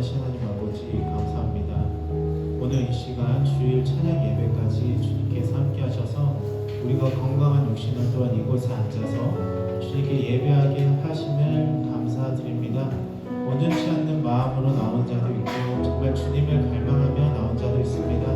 인도하신 하나님 아버지 감사합니다. 오늘 이 시간 주일 찬양 예배까지 주님께서 함께 하셔서 우리가 건강한 육신을 또한 이곳에 앉아서 주님께 예배하게 하심을 감사드립니다. 온전치 않는 마음으로 나온 자도 있고 정말 주님을 갈망하며 나온 자도 있습니다.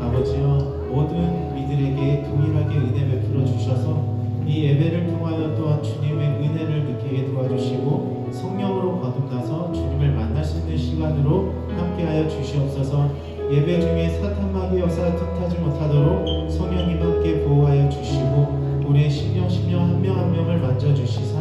아버지여 모든 이들에게 동일하게 은혜 베풀어 주셔서 이 예배를 통하여 또한 주님의 은혜를 느끼게 도와주시고 성령으로 거듭나서 주님을 만날 수 있는 시간으로 함께하여 주시옵소서. 예배 중에 사탄 마귀 여사 틈타지 못하도록 성령님 함께 보호하여 주시고 우리의 신령 신령 한 명 한 명을 만져주시사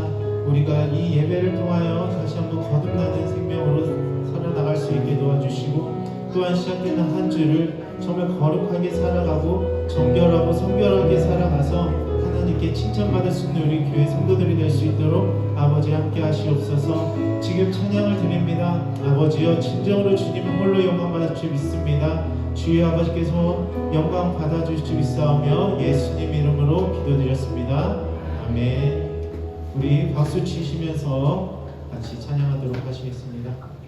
우리가 이 예배를 통하여 다시 한번 거듭나는 생명으로 살아나갈 수 있게 도와주시고 또한 시작되는 한 주를 정말 거룩하게 살아가고 정결하고 성결하게 살아가서 하나님께 칭찬받을 수 있는 우리 교회 성도들이 될 수 있도록 아버지 함께 하시옵소서. 지금 찬양을 드립니다. 아버지여 진정으로 주님 홀로 영광 받을 줄 믿습니다. 주의 아버지께서 영광 받아주실 줄 믿사오며 예수님 이름으로 기도드렸습니다. 아멘. 우리 박수 치시면서 같이 찬양하도록 하시겠습니다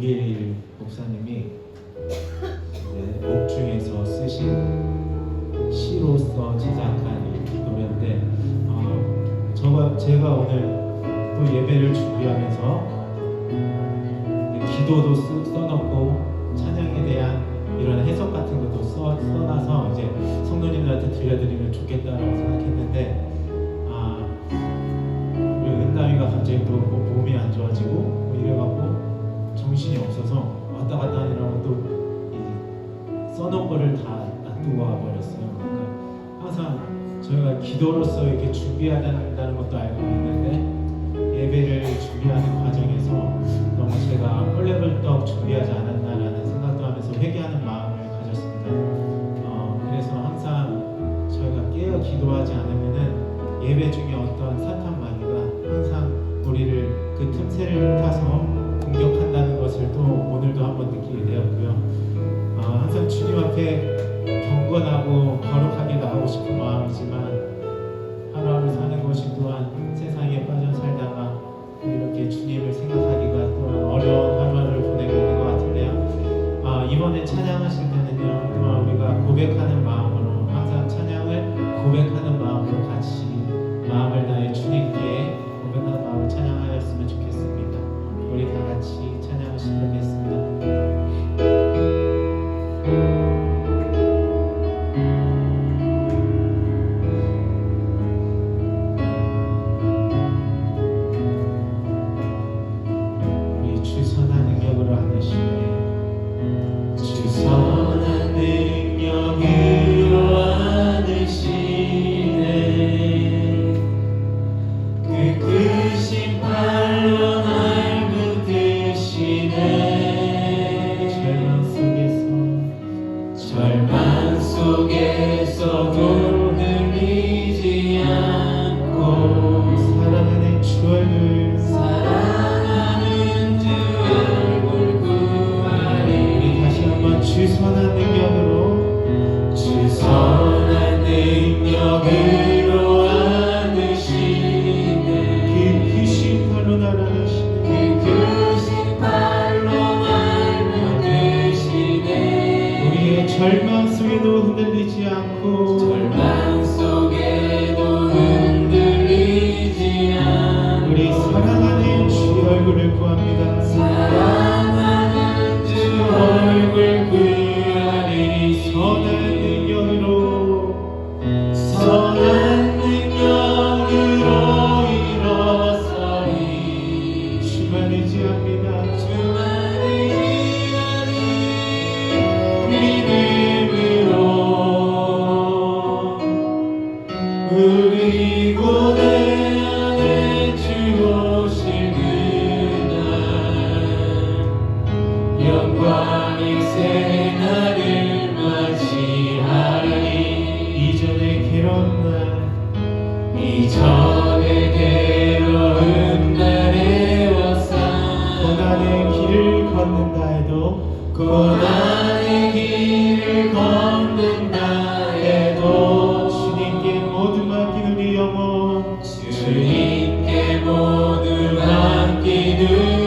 독일 목사님이 네, 옥중에서 쓰신 시로서 제작한 이 노래인데 어, 저가 제가 오늘 또 예배를 준비하면서 기도도 쓰, 써놓고 찬양에 대한 이런 해석 같은 것도 써, 써놔서 이제 성도님들한테 들려드리면 좋겠다라고 생각했는데 아 우리 은담이가 갑자기 또 항상 저희가 기도로서 이렇게 준비한다는 것도 알고 있는데 예배를 준비하는 과정에서 너무 제가 헐레벌떡 준비하지 않았나라는 생각도 하면서 회개하는 마음을 가졌습니다. 어, 그래서 항상 저희가 깨어 기도하지 않으면은 예배 중에 어떤 사탄 마귀가 항상 우리를 그 틈새를 타서 공격한다는 것을 또 오늘도 한번 느끼게 되었고요. 어, 항상 주님 앞에 경건하고 나오고 싶은 마음이지만 하루하루 사는 것이 또한 세상에 빠져 살다가 이렇게 주님을 생각하기가 또한 어려운 하루하루를 보내고 있는 것 같은데요. 아, 이번에 찬양하실 주님께 모든 맡기는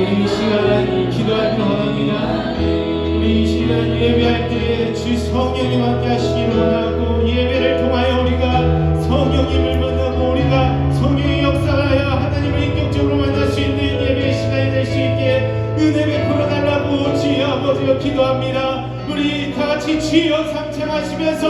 우리 이 시간에 기도하기로 원합니다. 우리 이 시간 예배할 때 주 성령이 함께 하시기로 원합니다. 기도합니다. 우리 다 같이 주여 상창하시면서